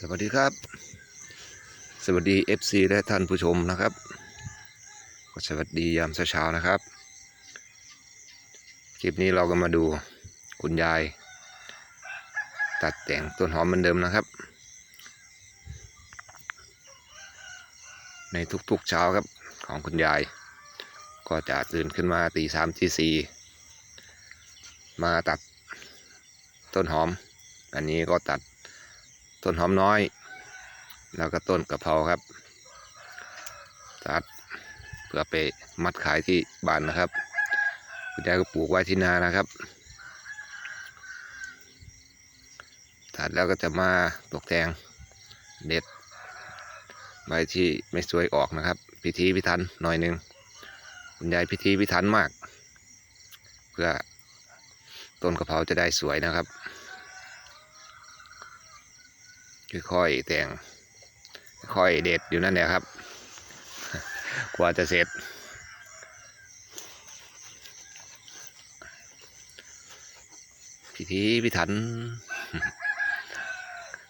สวัสดีครับ สวัสดี FC และท่านผู้ชมนะครับ ก็สวัสดียามเช้าๆนะครับ คลิปนี้เราก็มาดูคุณยาย ตัดแต่งต้นหอมเหมือนเดิมนะครับ ในทุกๆเช้าครับของคุณยาย ก็จะตื่นขึ้นมาตีสามตีสี่มาตัดต้นหอม อันนี้ก็ตัด ต้นหอมน้อย แล้วก็ต้นกะเพราครับตัดเพื่อไปมัดขายที่บ้านนะครับคุณยายก็ปลูกไว้ที่นานะครับตัดแล้วก็จะมาตกแต่งเด็ดใบที่ไม่สวยออกนะครับ พิธีพิถันหน่อยหนึ่งคุณยายพิธีพิถันมาก เพื่อต้นกะเพราจะได้สวยนะครับ ค่อยๆแต่งค่อยๆเด็ดอยู่นั่นแหละครับ กว่าจะเสร็จ พิธีพิถัน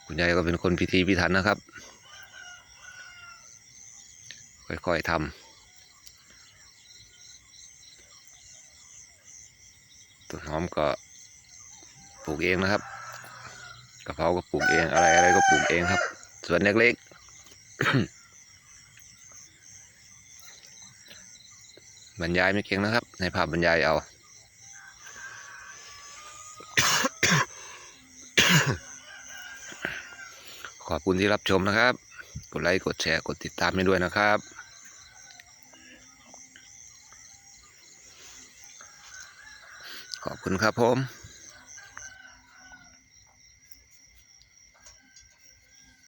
คุณยายก็เป็นคนพิธีพิถันนะครับ ค่อยๆทำต้นหอมก็ปลูกเองนะครับ กะเพราก็ปลูกเองอะไรอะไรก็ปลูกเองครับส่วนเล็กๆบรรยายไม่เก่งนะครับ ในภาพบรรยายเอาขอบคุณที่รับชมนะครับ กดไลค์ กดแชร์ กดติดตามให้ด้วยนะครับ ขอบคุณครับผม